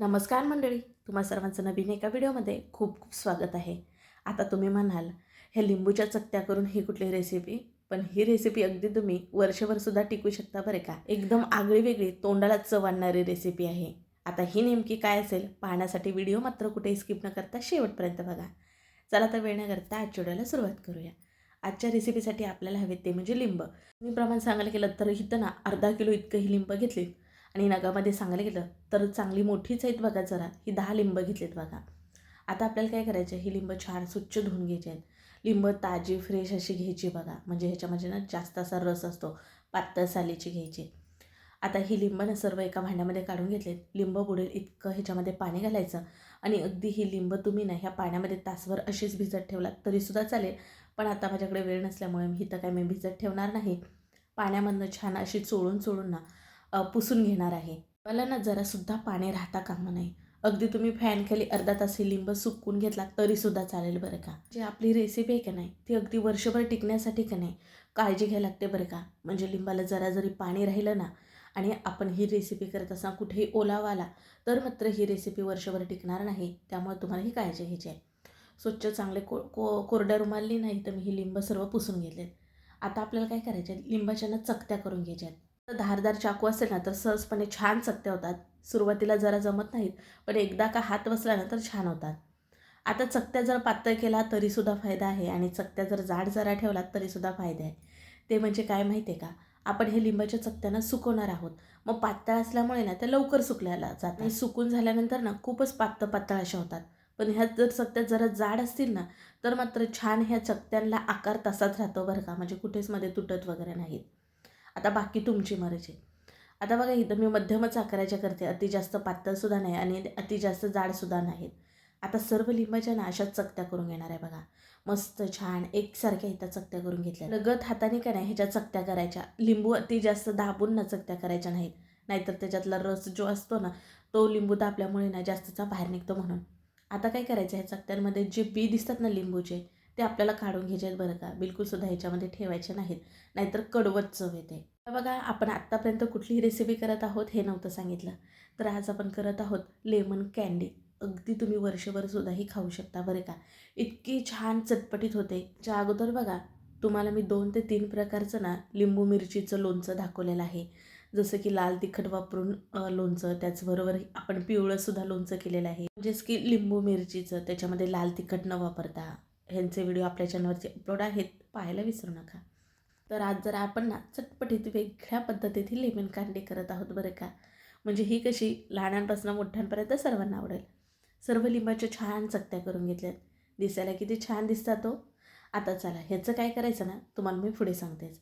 नमस्कार मंडळी तुम्हा सर्वांचं नवीन एका व्हिडिओमध्ये खूप खूप स्वागत आहे. आता तुम्ही म्हणाल हे लिंबूच्या चकत्या करून ही कुठली रेसिपी पण ही रेसिपी अगदी तुम्ही वर्षभरसुद्धा टिकू शकता बरे का. एकदम आगळी वेगळी तोंडाला चव आणणारी रेसिपी आहे. आता ही नेमकी काय असेल पाहण्यासाठी व्हिडिओ मात्र कुठेही स्किप न करता शेवटपर्यंत बघा. चला तर वेळ न करता आजच्या व्हिडिओला सुरुवात करूया. आजच्या रेसिपीसाठी आपल्याला हवे ते म्हणजे लिंब. मी प्रमाण सांगायला गेलं तर इथं ना अर्धा किलो इतकं ही लिंब घेतली. आणि नगामध्ये सांगायला गेलं तर चांगली मोठीच आहेत बघा जरा. ही दहा लिंब घेतलीत बघा. आता आपल्याला काय करायचं ही लिंब छान स्वच्छ धुवून घ्यायची आहेत. लिंब ताजी फ्रेश अशी घ्यायची बघा. म्हणजे ह्याच्यामध्ये ना जास्त असा रस असतो. पातळ सालीची घ्यायची. आता ही लिंब ना सर्व एका भांड्यामध्ये काढून घेतलेत. लिंब बुडेल इतकं ह्याच्यामध्ये पाणी घालायचं. आणि अगदी ही लिंब तुम्ही ना ह्या पाण्यामध्ये तासभर अशीच भिजत ठेवलात तरीसुद्धा चालेल. पण आता माझ्याकडे वेळ नसल्यामुळे मी इथं काय मी भिजत ठेवणार नाही. पाण्यामधनं छान अशी चोळून चोळून ना पुसून घेणार आहे. मला ना जरासुद्धा पाणी राहता कामा नाही अगदी तुम्ही फॅनखाली अर्धा तास ही लिंब सुकून घेतला तरीसुद्धा चालेल बरं का? जी आपली रेसिपी आहे का नाही ती अगदी वर्षभर टिकण्यासाठी का नाही काळजी घ्यायला लागते बरं का? म्हणजे लिंबाला जरा जरी पाणी राहिलं ना आणि आपण ही रेसिपी करत असताना कुठेही ओलावा आला तर मात्र ही रेसिपी वर्षभर टिकणार नाही. त्यामुळे तुम्हाला ही काळजी घ्यायची आहे. स्वच्छ चांगले को को कोरड्या रुमालनी नाही तर मी ही लिंब सर्व पुसून घेतलेत. आता आपल्याला काय करायचं आहे लिंबाच्या ना चकत्या करून घ्यायच्या आहेत धारदार चाकू असेल ना तर सहजपणे छान चकत्या होतात. सुरुवातीला जरा जमत नाहीत पण एकदा का हात बसला ना तर छान होतात. आता चकत्या जर पातळ केला तरीसुद्धा फायदा आहे. आणि चकत्या जर जाड जरा ठेवलात तरीसुद्धा फायदा आहे. ते म्हणजे काय माहिती आहे का? आपण हे लिंबाच्या चकत्यांना सुकवणार आहोत. मग पातळ असल्यामुळे ना त्या लवकर सुकल्याला जात आणि सुकून झाल्यानंतर ना खूपच पातळ पातळ अशा होतात. पण ह्या जर चकत्या जरा जाड असतील ना तर मात्र छान ह्या चकत्यांना आकार तसाच राहतो बरं का? म्हणजे कुठेच मध्ये तुटत वगैरे नाहीत. आता बाकी तुमची मर्जी. आता बघा इथं मी मध्यमच आकाराच्या करते. अति जास्त पातळसुद्धा नाही आणि अति जास्त जाडसुद्धा नाहीत. आता सर्व लिंबाच्या ना अशाच चकत्या करून घेणार आहे बघा. मस्त छान एकसारख्या इथं चकत्या करून घेतल्या. लगत हाताने का नाही ह्याच्या चकत्या करायच्या. लिंबू अति जास्त दाबून ना चकत्या करायच्या नाहीत. नाहीतर त्याच्यातला रस जो असतो ना तो लिंबू दाबल्यामुळे ना जास्तचा बाहेर निघतो म्हणून. आता काय करायचं? ह्या चकत्यांमध्ये जे बी दिसतात ना लिंबूचे ते आपल्याला काढून घ्यायचे आहेत बरं का. बिलकुलसुद्धा ह्याच्यामध्ये ठेवायचे नाहीत. नाहीतर कडवट चव येते. तर बघा आपण आत्तापर्यंत कुठलीही रेसिपी करत आहोत हे नव्हतं सांगितलं. तर आज आपण करत आहोत लेमन कँडी अगदी तुम्ही वर्षभरसुद्धाही खाऊ शकता बरं का. इतकी छान चटपटीत होते. ज्या अगोदर बघा तुम्हाला मी दोन ते तीन प्रकारचं ना लिंबू मिरचीचं लोणचं दाखवलेलं आहे. जसं की लाल तिखट वापरून लोणचं त्याचबरोबर आपण पिवळंसुद्धा लोणचं केलेलं आहे. म्हणजेच की लिंबू मिरचीचं त्याच्यामध्ये लाल तिखट न वापरता. ह्यांचे व्हिडिओ आपल्या चॅनलवरचे अपलोड आहेत पाहायला विसरू नका. तर आज जर आपण ना चटपटीत वेगळ्या पद्धतीत ही लेमन कांडी करत आहोत बरं का. म्हणजे ही कशी लहानांपासून मोठ्यांपर्यंत सर्वांना आवडेल. सर्व लिंबाच्या छान चकत्या करून घेतल्यात. दिसायला किती छान दिसतात तो आता चला ह्याचं काय करायचं ना तुम्हाला मी पुढे सांगतेच.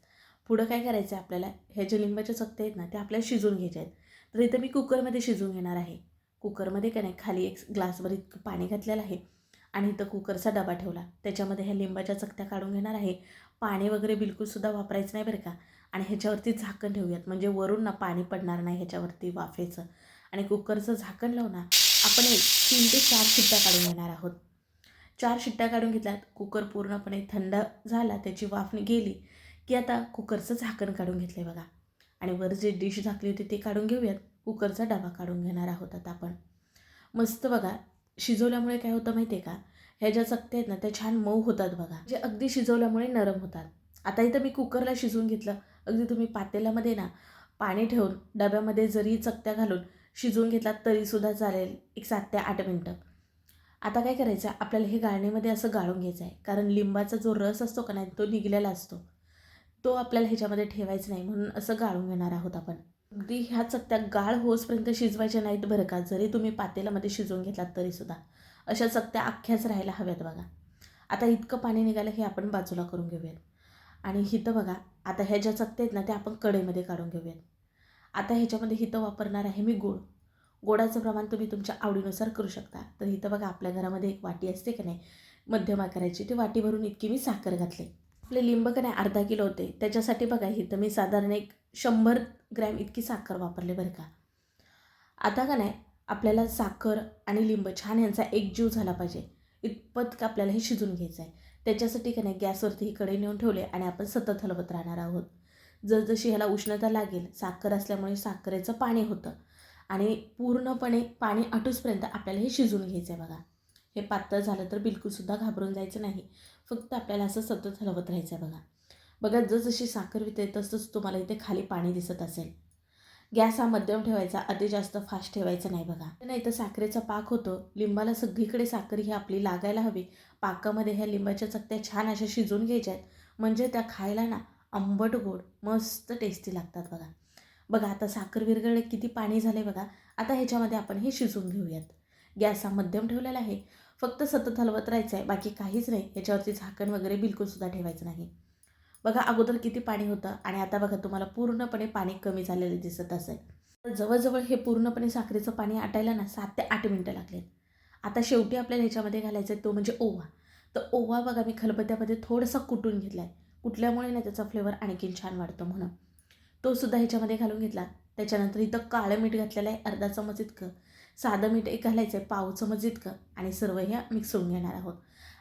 पुढं काय करायचं आहे आपल्याला ह्या ज्या लिंबाच्या चकत्या आहेत ना त्या आपल्याला शिजून घ्यायच्या आहेत. तर इथं मी कुकरमध्ये शिजून घेणार आहे. कुकरमध्ये का नाही खाली एक ग्लासभर इतकं पाणी घातलेलं आहे. आणि इथं कुकरचा डबा ठेवला. त्याच्यामध्ये ह्या लिंबाच्या चकत्या काढून घेणार आहे. पाणी वगैरे बिलकुलसुद्धा वापरायचं नाही बरं का. आणि ह्याच्यावरती झाकण ठेवूयात. म्हणजे वरून ना पाणी पडणार नाही ह्याच्यावरती वाफेचं. आणि कुकरचं झाकण लावून आपण एक तीन ते चार शिट्ट्या काढून घेणार आहोत. चार शिट्ट्या काढून घेतल्यात. कुकर पूर्णपणे थंड झाला. त्याची वाफ गेली की आता कुकरचं झाकण काढून घेतलं आहे बघा. आणि वर जे डिश झाकली होती ते काढून घेऊयात. कुकरचा डबा काढून घेणार आहोत आता आपण. मस्त बघा. शिजवल्यामुळे काय होतं माहिती आहे का? ह्या ज्या चकत्या आहेत ना त्या छान मऊ होतात बघा. जे अगदी शिजवल्यामुळे नरम होतात. आता इथं मी कुकरला शिजवून घेतलं. अगदी तुम्ही पातेल्यामध्ये ना पाणी ठेवून डब्यामध्ये जरी चकत्या घालून शिजवून घेतलात तरीसुद्धा चालेल एक सात ते आठ मिनटं. आता काय करायचं? आपल्याला हे गाळणीमध्ये असं गाळून घ्यायचं आहे. कारण लिंबाचा जो रस असतो का नाही तो निघलेला असतो. तो आपल्याला ह्याच्यामध्ये ठेवायचा नाही म्हणून असं गाळून घेणार आहोत आपण. अगदी ह्या चकत्या गाळ होसपर्यंत शिजवायच्या नाहीत बरं का. जरी तुम्ही पातेल्यामध्ये शिजवून घेतलात तरीसुद्धा अशा चकत्या अख्ख्याच राहायला हव्यात बघा. आता इतकं पाणी निघालं हे आपण बाजूला करून घेऊयात. आणि हिथं बघा आता ह्या ज्या चकत्या आहेत ना त्या आपण कढईमध्ये काढून घेऊयात. आता ह्याच्यामध्ये हिथं वापरणार आहे मी गोड गोडाचं प्रमाण तुम्ही तुमच्या आवडीनुसार करू शकता. तर इथं बघा आपल्या घरामध्ये एक वाटी असते का नाही मध्यम आकाराची. ती वाटी भरून इतकी मी साखर घातली. आपले लिंब का नाही अर्धा किलो होते. त्याच्यासाठी बघा इथं मी साधारण एक शंभर ग्रॅम इतकी साखर वापरले बरं का. आता का नाही आपल्याला साखर आणि लिंब छान यांचा एक जीव झाला पाहिजे. इतपत का आपल्याला हे शिजून घ्यायचं आहे त्याच्यासाठी का नाही गॅसवरती ही नेऊन ठेवले आणि आपण सतत हलवत राहणार आहोत. जसजशी ह्याला उष्णता लागेल साखर असल्यामुळे साखरेचं पाणी होतं. आणि पूर्णपणे पाणी आटूसपर्यंत आपल्याला हे शिजून घ्यायचं आहे बघा. हे पातळ झालं तर बिलकुलसुद्धा घाबरून जायचं नाही. फक्त आपल्याला असं सतत हलवत राहायचं आहे बघा बघा जसजशी साखर विते तसंच तुम्हाला इथे खाली पाणी दिसत असेल. गॅस हा मध्यम ठेवायचा अति जास्त फास्ट ठेवायचा नाही बघा. नाही तर साखरेचा पाक होतो. लिंबाला सगळीकडे साखर ही आपली लागायला हवी. पाकामध्ये ह्या लिंबाच्या चकत्या छान अशा शिजून घ्यायच्या आहेत म्हणजे त्या खायला ना आंबट गोड मस्त टेस्टी लागतात बघा. बघा आता साखर विरगळे किती पाणी झाले बघा. आता ह्याच्यामध्ये आपण हे शिजवून घेऊयात. गॅस हा मध्यम ठेवलेला आहे. फक्त सतत हलवत राहायचं आहे बाकी काहीच नाही. याच्यावरती झाकण वगैरे बिलकुलसुद्धा ठेवायचं नाही. बघा अगोदर किती पाणी होतं आणि आता बघा तुम्हाला पूर्णपणे पाणी कमी झालेलं दिसत असेल. तर जवळजवळ हे पूर्णपणे साखरेचं पाणी आटायला ना सात ते आठ मिनटं लागले आता शेवटी आपल्याला ह्याच्यामध्ये घालायचं आहे तो म्हणजे ओवा. तर ओवा बघा मी खलबत्त्यामध्ये थोडासा कुटून घेतला आहे कुटल्यामुळे ना त्याचा फ्लेवर आणखीन छान वाढतो म्हणून. तो सुद्धा ह्याच्यामध्ये घालून घेतला. त्याच्यानंतर इथं काळं मीठ घातलेलं आहे अर्धा चमच इतकं. साधं मीठ एक घालायचं आहे पाव चमच इतकं आणि सर्व हे मिक्सळून घेणार आहोत.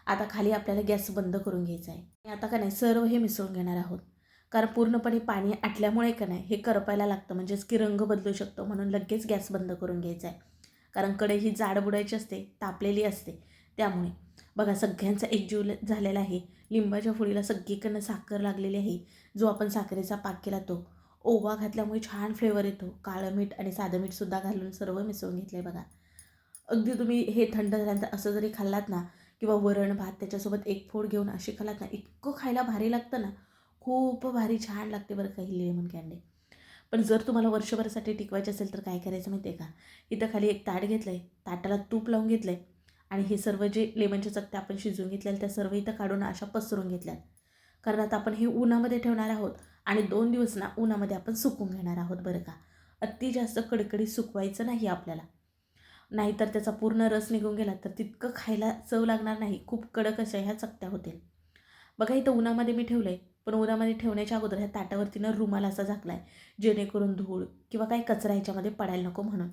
आता खाली आपल्याला गॅस बंद करून घ्यायचा आहे आणि आता का नाही सर्व हे मिसळून घेणार आहोत. कारण पूर्णपणे पाणी आटल्यामुळे का नाही हे करपायला लागतं. म्हणजेच की रंग बदलू शकतो म्हणून लगेच गॅस बंद करून घ्यायचा आहे कारण कढई ही जाड बुडायची असते तापलेली असते. त्यामुळे बघा सगळ्यांचा एकजीव ल- झालेला आहे. लिंबाच्या फुडीला सगळीकडनं साखर लागलेली आहे. जो आपण साखरेचा पाक केला तो. ओवा घातल्यामुळे छान फ्लेवर येतो. काळं मीठ आणि साधं मीठसुद्धा घालून सर्व मिसळून घेतलं आहे बघा. अगदी तुम्ही हे थंड झाल्यानंतर असं जरी खाल्लात ना किंवा वरण भात त्याच्यासोबत एक फोड घेऊन अशी खाल्लात ना इतकं खायला भारी लागतं ना खूप भारी छान लागते बरं का ही लेमन कँडे पण जर तुम्हाला वर्षभरासाठी टिकवायचे असेल तर काय करायचं माहिती आहे का? इथं खाली एक ताट घेतलं आहे ताटाला तूप लावून घेतलं आहे आणि हे सर्व जे लेमनच्या चकत्या आपण शिजवून घेतल्या त्या सर्व इथं काढून अशा पसरून घेतल्या कारण आता आपण हे उन्हामध्ये ठेवणार आहोत आणि दोन दिवस ना उन्हामध्ये आपण सुकून घेणार आहोत बरं का. अति जास्त कडकडीत सुकवायचं नाही आपल्याला. नाहीतर त्याचा पूर्ण रस निघून गेला तर तितकं खायला चव लागणार नाही. खूप कडक अशा ह्या चकत्या होतील. बघा इथं उन्हामध्ये मी ठेवलं आहे पण उन्हामध्ये ठेवण्याच्या अगोदर ह्या ताटावरतीनं रुमाल असा झाकला आहे जेणेकरून धूळ किंवा काही कचरा ह्याच्यामध्ये पडायला नको म्हणून.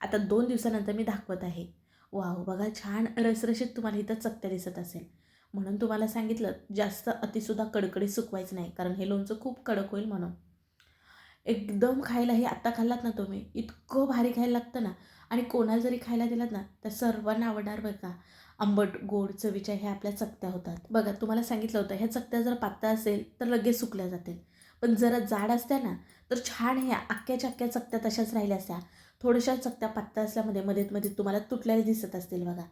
आता दोन दिवसानंतर मी दाखवत आहे. वाव बघा छान रसरशीत तुम्हाला इथं चकत्या दिसत असेल. म्हणून तुम्हाला सांगितलं जास्त अतिसुद्धा कडकडीत सुकवायचं नाही कारण हे लोणचं खूप कडक होईल म्हणून. एकदम खायला हे आत्ता खाल्लात ना तुम्ही इतकं भारी खायला लागतं ना आणि कोणाला जरी खायला दिलात ना तर सर्वांना आवडणार बरं का. आंबट गोड चवीच्या ह्या आपल्या चकत्या होतात. बघा तुम्हाला सांगितलं होतं ह्या चकत्या जर पातळ असेल तर लगेच सुकल्या जातील. पण जरा जाड असत्या ना तर छान ह्या अख्ख्याच्या अख्ख्या चकत्या तशाच राहिल्या असत्या. थोड्याशा चकत्या पातळ असल्यामध्ये मध्ये मध्ये तुम्हाला तुटलेल्या दिसत असतील बघा.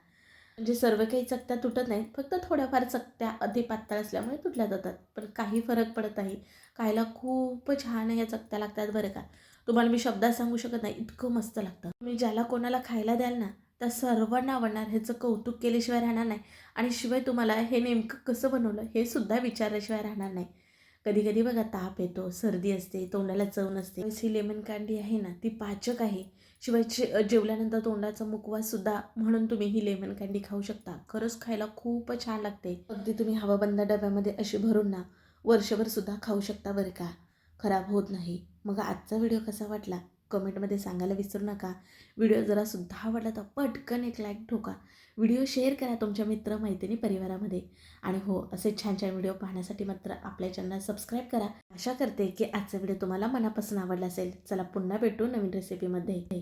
म्हणजे सर्व काही चकत्या तुटत नाहीत फक्त थोड्याफार चकत्या अति पातळ असल्यामुळे तुटल्या जातात. पण काही फरक पडत नाही. खायला खूप छान या चकत्या लागतात बरं का. तुम्हाला मी शब्दात सांगू शकत नाही इतकं मस्त लागतं. तुम्ही ज्याला कोणाला खायला द्याल ना त्या सर्वांना आवडणार ह्याचं कौतुक केल्याशिवाय राहणार नाही. आणि शिवाय तुम्हाला हे नेमकं कसं बनवलं हे सुद्धा विचारल्याशिवाय राहणार नाही. कधी कधी बघा ताप येतो सर्दी असते तोंडाला चव नसते. ही लेमन कँडी आहे ना ती पाचक आहे. शिवाय जेवल्यानंतर तोंडाचा मुकवासुद्धा म्हणून तुम्ही ही लेमन कँडी खाऊ शकता. खरंच खायला खूप छान लागते. अगदी तुम्ही हवाबंद डब्यामध्ये अशी भरून ना वर्षभर सुद्धा खाऊ शकता बरं का. खराब होत नाही. मग आजचा व्हिडिओ कसा वाटला? कमेंटमध्ये सांगायला विसरू नका. व्हिडिओ जरासुद्धा आवडला तर पटकन एक लाईक ठोका. व्हिडिओ शेअर करा तुमच्या मित्र मैत्रिणी परिवारामध्ये. आणि हो असे छान छान व्हिडिओ पाहण्यासाठी मात्र आपल्या चॅनल सबस्क्राईब करा. आशा करते की आजचा व्हिडिओ तुम्हाला मनापासून आवडला असेल. चला पुन्हा भेटू नवीन रेसिपीमध्ये